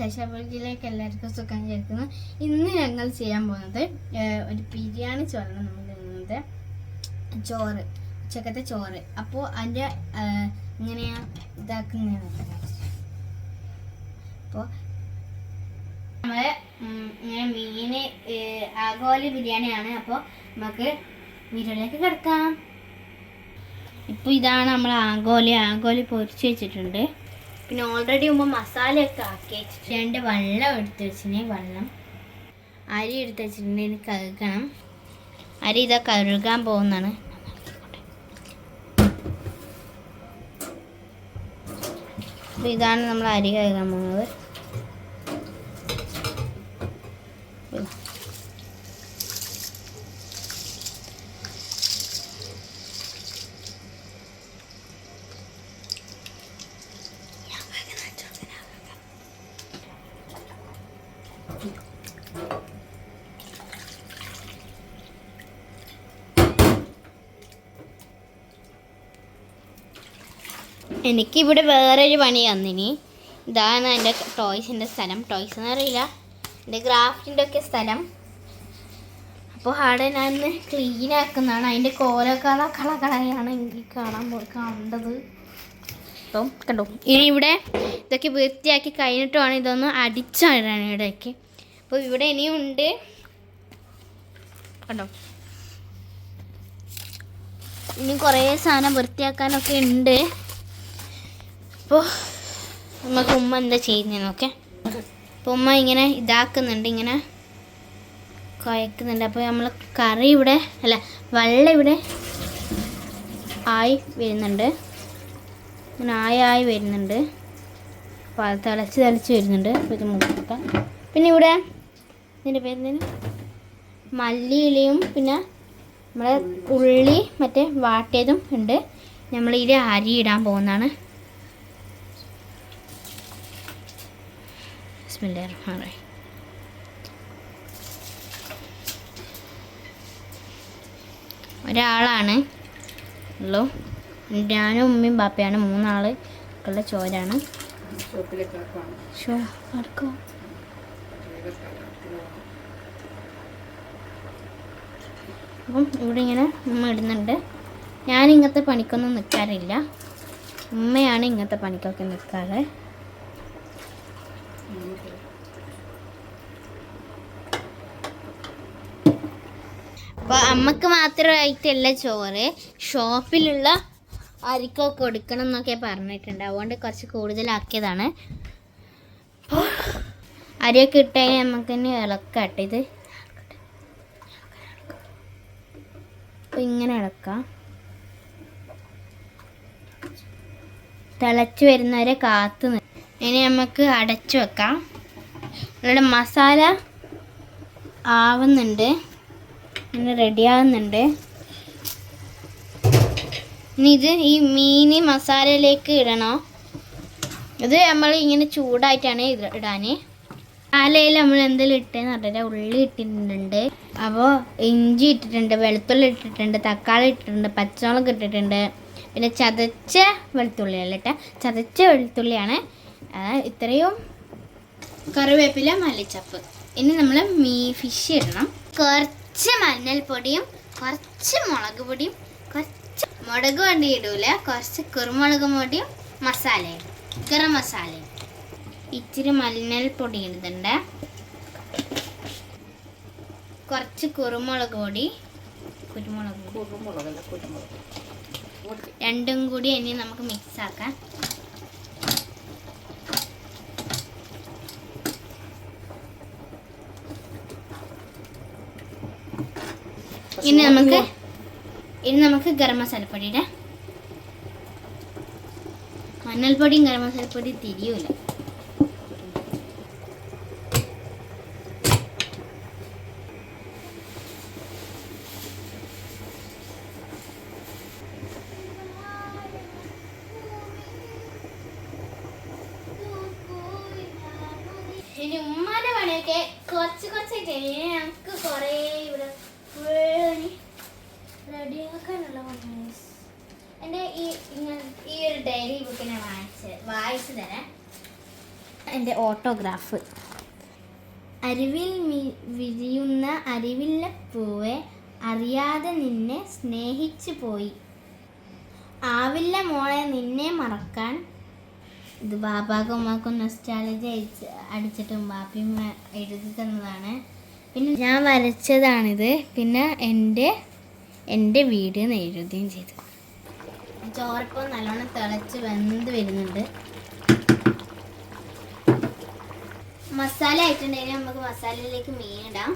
ശേഷാപുരത്തിലേക്ക് എല്ലാവർക്കും സുഖം ചേർക്കുന്നു. ഇന്ന് ഞങ്ങൾ ചെയ്യാൻ പോകുന്നത് ഒരു ബിരിയാണി ചോറാണ് നമ്മൾ തിന്നുന്നത്. ചോറ് ഉച്ചക്കത്തെ ചോറ്. അപ്പോൾ അതിന്റെ ഇങ്ങനെയാ ഇതാക്കുന്നതാണ് അപ്പോൾ നമ്മൾ ഇങ്ങനെ ആഗോല ആഗോലി ബിരിയാണിയാണ്. അപ്പോൾ നമുക്ക് വീട്ടിലേക്ക് കിടക്കാം. ഇപ്പോൾ ഇതാണ് നമ്മൾ ആഗോലി ആഗോലി പൊരിച്ച് വെച്ചിട്ടുണ്ട്. പിന്നെ ഓൾറെഡി ഉമ്മ മസാലയൊക്കെ ആക്കി രണ്ട് വെള്ളം എടുത്ത് വെച്ചിട്ടുണ്ടെങ്കിൽ വെള്ളം. അരി എടുത്ത് വെച്ചിട്ടുണ്ടെങ്കിൽ കഴുകണം. അരി ഇതാ കഴുകാൻ പോകുന്നതാണ്. ഇതാണ് നമ്മൾ അരി കഴുകാൻ പോകുന്നത്. എനിക്കിവിടെ വേറൊരു പണി വന്നിനി ഇതാണ് എന്റെ ടോയ്സിന്റെ സ്ഥലം. ടോയ്സ് എന്ന് അറിയില്ല എന്റെ ക്രാഫ്റ്റിന്റെ ഒക്കെ സ്ഥലം. അപ്പോൾ അവിടെ ഞാൻ ക്ലീൻ ആക്കുന്നതാണ്. അതിന്റെ കോല കള കള കളയാണ് എനിക്ക് കാണാൻ കാണേണ്ടത് അപ്പം കണ്ടു? ഇനി ഇവിടെ ഇതൊക്കെ വൃത്തിയാക്കി കഴിഞ്ഞിട്ട് വേണം ഇതൊന്ന് അടിച്ചാണ് ഇടയ്ക്ക്. അപ്പോൾ ഇവിടെ ഇനിയും ഉണ്ട്. കണ്ടോ? ഇനി കുറേ സാധനം വൃത്തിയാക്കാനൊക്കെ ഉണ്ട്. അപ്പോൾ നമുക്ക് ഉമ്മ എന്താ ചെയ്യുന്നതെന്നൊക്കെ അപ്പോൾ ഉമ്മ ഇങ്ങനെ ഇതാക്കുന്നുണ്ട് ഇങ്ങനെ കുഴക്കുന്നുണ്ട് അപ്പോൾ നമ്മൾ കറി ഇവിടെ അല്ല വെള്ളം ഇവിടെ ആയി വരുന്നുണ്ട്. ഇങ്ങനെ ആയി ആയി വരുന്നുണ്ട്. അപ്പോൾ തിളച്ച് തിളച്ച് വരുന്നുണ്ട്. ഇത് മുക്കാം പിന്നെ ഇവിടെ ഇതിന്റെ പേരിൽ മല്ലിയിലയും പിന്നെ നമ്മളെ ഉള്ളി മറ്റേ വാട്ടിയതും ഉണ്ട്. നമ്മൾ ഇതിൽ അരി ഇടാൻ പോകുന്നതാണ്. ബിസ്മില്ലാഹിർറഹ്മാനിർറഹീം. ഒരാളാണ് ഉള്ളൂ. ഞാനും ഉമ്മയും ബാപ്പയാണ്. മൂന്നാൾ ഉള്ള ചോരാണ്. അപ്പം ഇവിടെ ഇങ്ങനെ ഉമ്മ ഇടുന്നുണ്ട്. ഞാൻ ഇങ്ങനത്തെ പണിക്കൊന്നും നിൽക്കാറില്ല ഉമ്മയാണ് ഇങ്ങനത്തെ പണിക്കൊക്കെ നിൽക്കാറ് അപ്പോൾ അമ്മയ്ക്ക് മാത്രമായിട്ടല്ല ചോറ് ഷോപ്പിലുള്ള അരിക്കോ കൊടുക്കണം എന്നൊക്കെ പറഞ്ഞിട്ടുണ്ട്. അതുകൊണ്ട് കുറച്ച് കൂടുതലാക്കിയതാണ്. അപ്പോൾ അരിയൊക്കെ ഇട്ടാൽ നമുക്ക് തന്നെ ഇളക്കാട്ടെ ഇത്. അപ്പോൾ ഇങ്ങനെ ഇളക്കാം. തിളച്ച് വരുന്നവരെ കാത്ത് ഇനി നമുക്ക് അടച്ചു വെക്കാം. ഇവിടെ മസാല ആവുന്നുണ്ട്. ഇങ്ങനെ റെഡിയാകുന്നുണ്ട്. ഇനി ഇത് ഈ മീൻ മസാലയിലേക്ക് ഇടണം? ഇത് നമ്മൾ ഇങ്ങനെ ചൂടായിട്ടാണ് ഇടാൻ മസാലയിൽ നമ്മൾ എന്തെങ്കിലും ഇട്ടെന്ന് പറഞ്ഞാൽ ഉള്ളി ഇട്ടിട്ടുണ്ട്. അപ്പോൾ ഇഞ്ചി ഇട്ടിട്ടുണ്ട് വെളുത്തുള്ളി ഇട്ടിട്ടുണ്ട് തക്കാളി ഇട്ടിട്ടുണ്ട് പച്ചമുളക് ഇട്ടിട്ടുണ്ട്. പിന്നെ ചതച്ച വെളുത്തുള്ളി അല്ല കേട്ടോ ചതച്ച വെളുത്തുള്ളിയാണ്. ഇത്രയും കറിവേപ്പില മല്ലിച്ചപ്പ്. ഇനി നമ്മൾ മീ ഫിഷ് ഇടണം. കുറച്ച് മഞ്ഞൾപ്പൊടിയും കുറച്ച് മുളക് പൊടിയും കുറച്ച് മുളക് പൊടി ഇടൂല. കുറച്ച് കുരുമുളക് പൊടിയും മസാലയും ഗരം മസാലയും. ഇച്ചിരി മഞ്ഞൾപ്പൊടി ഇടുന്നുണ്ട്. കുറച്ച് കുരുമുളക് പൊടി കുരുമുളക് കുരുമുളക് രണ്ടും കൂടി ഇനി നമുക്ക് മിക്സ് ആക്കാം. ഇനി നമുക്ക് ഇനി നമുക്ക് ഗരം മസാലപ്പൊടിയുടെ മഞ്ഞൾപ്പൊടിയും ഗരം മസാലപ്പൊടിയും തിരിയൂല ഇനി ഉമ്മാന്റെ പണിയൊക്കെ കുറച്ച് കുറച്ചായിട്ട് ഞങ്ങൾക്ക് കുറേ ഇവിടെ ഫുള്ള് റെഡിയാക്കാനുള്ള പണി എന്റെ ഈ ഇങ്ങനെ ഈ ഒരു ഡയറി ബുക്ക് ഞാൻ വായിച്ച് തരാം എന്റെ ഓട്ടോഗ്രാഫ്. അരിവിൽ വിരിയുന്ന അരിവില്ല പൂവെ അറിയാതെ നിന്നെ സ്നേഹിച്ചു പോയി. ആവില്ല മോളെ നിന്നെ മറക്കാൻ. ഇത് ബാബാക്കും ഉമ്മാക്കും നൊസ്റ്റാലജി അയച്ച് അടിച്ചിട്ടും ബാപ്പിയും എഴുതി തന്നതാണ്. പിന്നെ ഞാൻ വരച്ചതാണിത്. പിന്നെ എന്റെ എന്റെ വീട് എഴുതുകയും ചെയ്തു. ചോറിപ്പോൾ നല്ലോണം തിളച്ച് വെന്ത് വരുന്നുണ്ട്. മസാല ആയിട്ടുണ്ടെങ്കിൽ നമുക്ക് മസാലയിലേക്ക് മീൻ ഇടാം.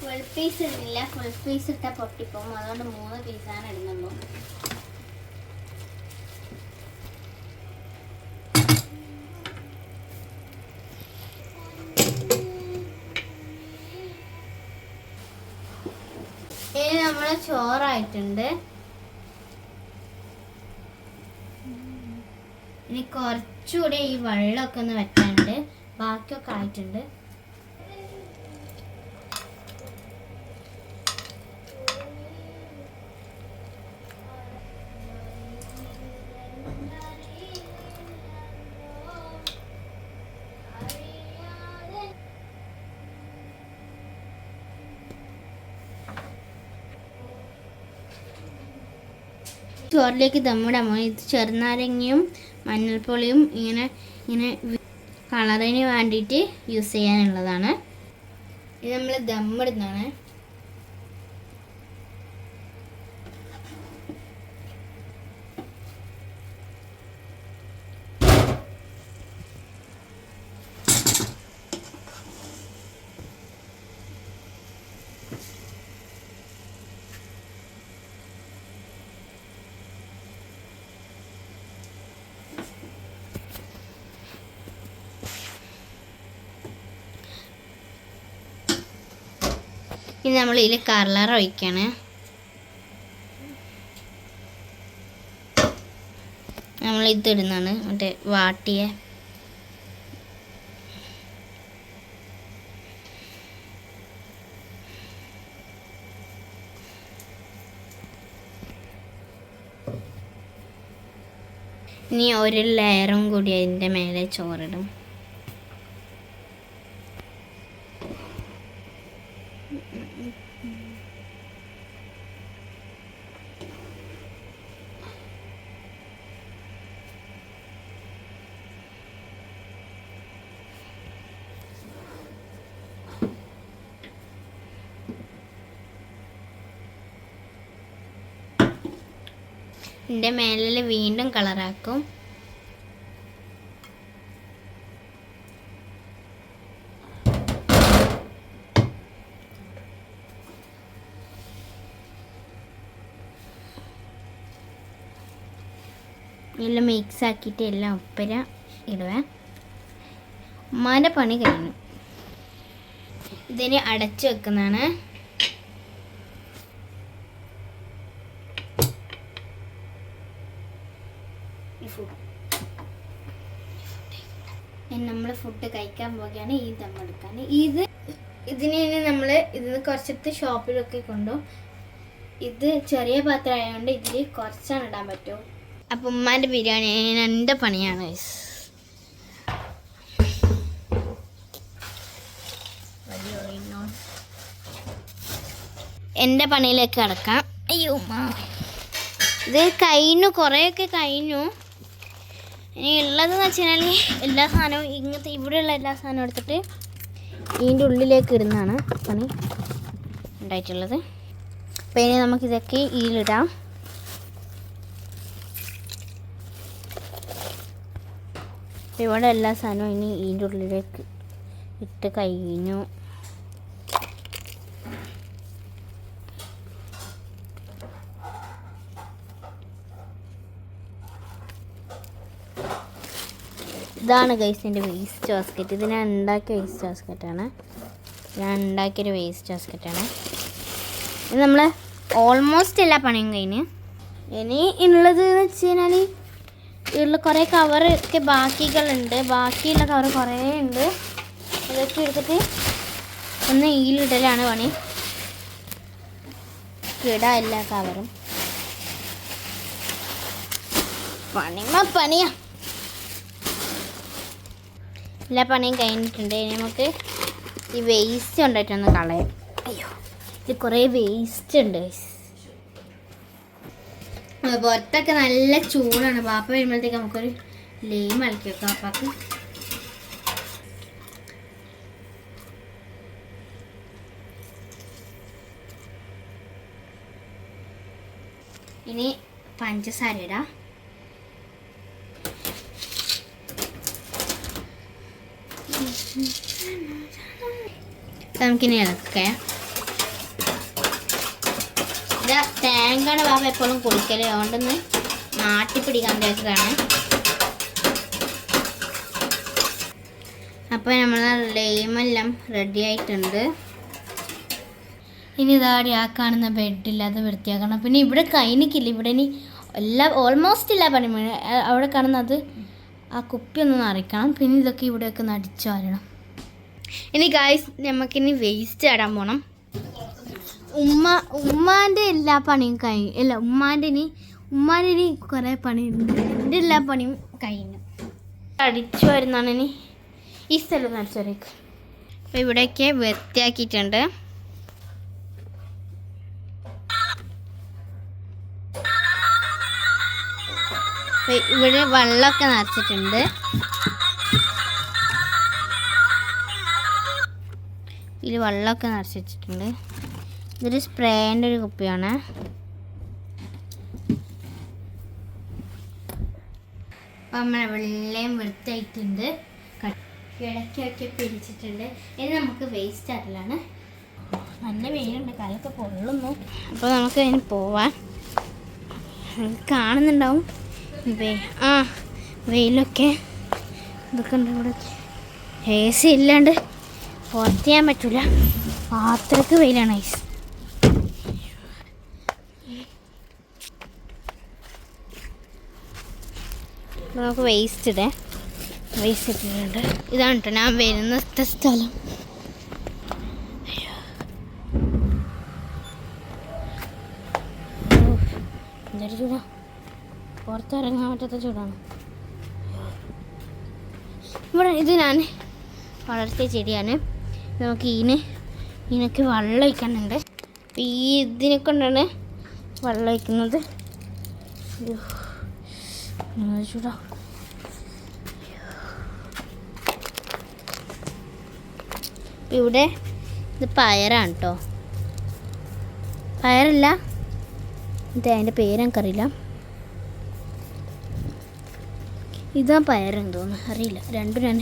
ഫുൾ പീസ് ഇടുന്നില്ല. ഫുൾ പീസ് ഇട്ടാൽ പൊട്ടിപ്പോകും. അതുകൊണ്ട് മൂന്ന് പീസാണ് ഇടുന്നുള്ളൂ ഇനി നമ്മളെ ചോറായിട്ടുണ്ട് ഇനി കുറച്ചുകൂടി ഈ വെള്ളമൊക്കെ ഒന്ന് വെക്കാനുണ്ട് ബാക്കിയൊക്കെ ആയിട്ടുണ്ട്. ചോറിലേക്ക് ദമ്മിടാൻ ഇത് ചെറുനാരങ്ങയും മഞ്ഞൾപ്പൊളിയും ഇങ്ങനെ ഇങ്ങനെ കളറിന് വേണ്ടിയിട്ട് യൂസ് ചെയ്യാനുള്ളതാണ്. ഇത് നമ്മൾ ദമ്മിടുന്നതാണ്. ഇനി നമ്മൾ ഇതിൽ കളർ ഒഴിക്കണം. നമ്മൾ ഇതിടുന്നതാണ് മറ്റേ വാട്ടിയ. ഇനി ഒരു ലെയറും കൂടി അതിന്റെ മേലെ ചോറിടും. ഇതിന്റെ മേലിൽ വീണ്ടും കളറാക്കും. എല്ലാം മിക്സ് ആക്കിയിട്ട് എല്ലാം ഉപ്പര ഇടുവേ. ഉമ്മാന്റെ പണി കഴിഞ്ഞു. ഇതിന് അടച്ചു വെക്കുന്നതാണ്. ഫുഡ് കഴിക്കാൻ പോവുകയാണ് ഈ ദമ്മെടുക്കാൻ ഇത് ഇതിന് നമ്മൾ ഇതിന് കുറച്ചെടുത്ത് ഷോപ്പിലൊക്കെ കൊണ്ടുപോകും. ഇത് ചെറിയ പാത്രം ആയതുകൊണ്ട് ഇതിൽ കുറച്ചാണ് ഇടാൻ പറ്റും. അപ്പം ഉമ്മാന്റെ ബിരിയാണി എന്റെ പണിയാണ്. എന്റെ പണിയിലേക്ക് കിടക്കാം. അയ്യോ ഉമ്മ. ഇത് കഴിഞ്ഞു കുറേയൊക്കെ കഴിഞ്ഞു. ഇനി ഉള്ളതെന്ന് വെച്ച് കഴിഞ്ഞാൽ എല്ലാ സാധനവും ഇങ്ങനത്തെ ഇവിടെയുള്ള എല്ലാ സാധനവും എടുത്തിട്ട് ഇതിന്റെ ഉള്ളിലേക്ക് ഇടുന്നതാണ് പണി ഉണ്ടായിട്ടുള്ളത്. അപ്പോൾ ഇനി നമുക്കിതൊക്കെ ഇതിലിടാം. ഇവിടെ എല്ലാ സാധനവും ഇനി ഇതിന്റെ ഉള്ളിലേക്ക് ഇട്ട് കഴിഞ്ഞു. ഇതാണ് ഗൈസ് എന്റെ വേസ്റ്റ് ബാസ്ക്കറ്റ് ഇത് ഞാൻ ഉണ്ടാക്കിയ വേസ്റ്റ് ബാസ്ക്കറ്റാണ് ഞാൻ ഉണ്ടാക്കിയൊരു വേസ്റ്റ് ബാസ്ക്കറ്റാണ് ഇത് നമ്മൾ ഓൾമോസ്റ്റ് എല്ലാ പണിയും കഴിഞ്ഞ് ഇനി ഉള്ളത് എന്ന് വെച്ച് കഴിഞ്ഞാൽ ഇതിലുള്ള കുറേ കവർ ഒക്കെ ബാക്കികളുണ്ട്. ബാക്കിയുള്ള കവർ കുറേ ഉണ്ട്. അതൊക്കെ എടുത്തിട്ട് ഒന്ന് ഈലിടലാണ് പണി. കിടാ എല്ലാ കവറും പണിമ പണിയാ. എല്ലാ പണിയും കഴിഞ്ഞിട്ടുണ്ട്. ഇനി നമുക്ക് ഈ വേസ്റ്റ് ഉണ്ടായിട്ടൊന്ന് കളയാം. അയ്യോ ഇത് കുറേ വേസ്റ്റ് ഉണ്ട് പുറത്തൊക്കെ നല്ല ചൂടാണ്. പാപ്പ വരുമ്പോഴത്തേക്ക് നമുക്കൊരു ലേം ഇളക്കി വെക്കാം പാപ്പാക്ക് ഇനി പഞ്ചസാര ഇടാം നമുക്കിനി ഇളക്കാം ഇത് തേങ്ങയുടെ ബാബ എപ്പോഴും കുടിക്കൽ അതുകൊണ്ടൊന്ന് നാട്ടി പിടിക്കാൻ തേക്കാണ് അപ്പോൾ നമ്മൾ ലൈമെല്ലാം റെഡി ആയിട്ടുണ്ട്. ഇനി ഇതാടി ആ കാണുന്ന ബെഡില്ലാതെ വൃത്തിയാക്കണം. പിന്നെ ഇവിടെ കൈനിക്കില്ല ഇവിടെ ഇനി എല്ലാ ഓൾമോസ്റ്റ് ഇല്ല പണി അവിടെ കാണുന്നത് ആ കുപ്പി ഒന്ന് നിറയ്ക്കണം. പിന്നെ ഇതൊക്കെ ഇവിടെയൊക്കെ ഒന്ന് അടിച്ചു വാരണം. ഇനി ഗായ്സ് നമുക്കിനി വേസ്റ്റ് ഇടാൻ പോകണം ഉമ്മ ഉമ്മാന്റെ എല്ലാ പണിയും കഴിഞ്ഞു. അല്ല ഉമ്മാന്റെ ഇനി ഉമ്മാന്റെ ഇനി കുറേ പണിയുണ്ട്. എന്റെ എല്ലാ പണിയും കഴിഞ്ഞു. അടിച്ചു വരുന്നതാണ് ഇനി. ഈ സ്ഥലം അടിച്ചു വരേക്ക് അപ്പോൾ ഇവിടെയൊക്കെ വൃത്തിയാക്കിയിട്ടുണ്ട്. ഇവിടെ വെള്ളമൊക്കെ നിറച്ചിട്ടുണ്ട്. ഇതിൽ വെള്ളമൊക്കെ നിറച്ച് വെച്ചിട്ടുണ്ട് ഇതൊരു സ്പ്രേന്റെ ഒരു കുപ്പിയാണ്. അപ്പം നമ്മളെ വെള്ളയും വൃത്തിയായിട്ടുണ്ട്. ഇടയ്ക്കൊക്കെ പിടിച്ചിട്ടുണ്ട് ഇത് നമുക്ക് വേസ്റ്റ് ആക്കലാണ്. നല്ല വെയിലുണ്ട്. കാലൊക്കെ പൊള്ളുന്നു. അപ്പോൾ നമുക്ക് അതിന് നിങ്ങൾക്ക് കാണുന്നുണ്ടാവും. ആ വെയിലൊക്കെ. ഇതൊക്കെ ഉണ്ട് ഇവിടെ? എ സി ഇല്ലാണ്ട്. പുറത്ത് ചെയ്യാൻ പറ്റൂല. അത്രയ്ക്ക് വെയിലാണ് ഐസ് നമുക്ക് വേസ്റ്റ് ഇടേ. വേസ്റ്റ് ഇട്ടിട്ടുണ്ട്. ഇതാണ് കേട്ടോ ഞാൻ വരുന്ന സ്ഥലം. എന്തൊരു ചൂടാ. പുറത്തിറങ്ങാൻ പറ്റാത്ത ചൂടാണ്. ഇവിടെ ഇത് ഞാൻ വളർത്തിയ ചെടിയാണ്. നമുക്ക് ഇതിന് ഇതിനൊക്കെ വെള്ളം ഒഴിക്കാനുണ്ട്. ഈ ഇതിനെ കൊണ്ടാണ് വെള്ളം ഒഴിക്കുന്നത്. ചൂടാ ഇവിടെ ഇത് പയറാണ് കേട്ടോ പയറല്ല ഇത് അതിന്റെ പേരെനിക്കറിയില്ല ഇതാ പയറെന്ന് തോന്നുന്നു. അറിയില്ല. രണ്ടും ഞാൻ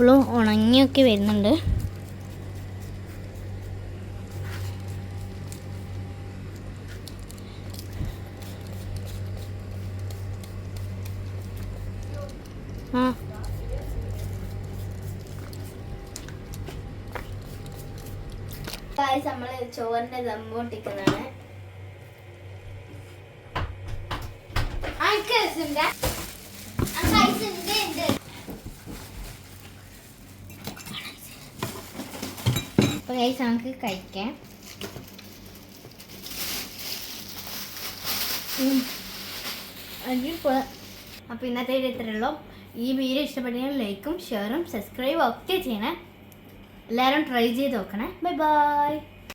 ഇപ്പോഴും ഉണങ്ങിയൊക്കെ വരുന്നുണ്ട്. ചോറിന്റെ ദമ്പ് പൊട്ടിക്കുന്നതാണ് അപ്പൊ ഗൈസ് നമുക്ക് കഴിക്കാം. അപ്പോൾ ഇന്നത്തെ വീഡിയോ ഇത്രയുള്ളൂ ഈ വീഡിയോ ഇഷ്ടപ്പെട്ടെങ്കിൽ ലൈക്കും ഷെയറും സബ്സ്ക്രൈബും ഒക്കെ ചെയ്യണേ. എല്ലാവരും ട്രൈ ചെയ്ത് നോക്കണേ. Bye bye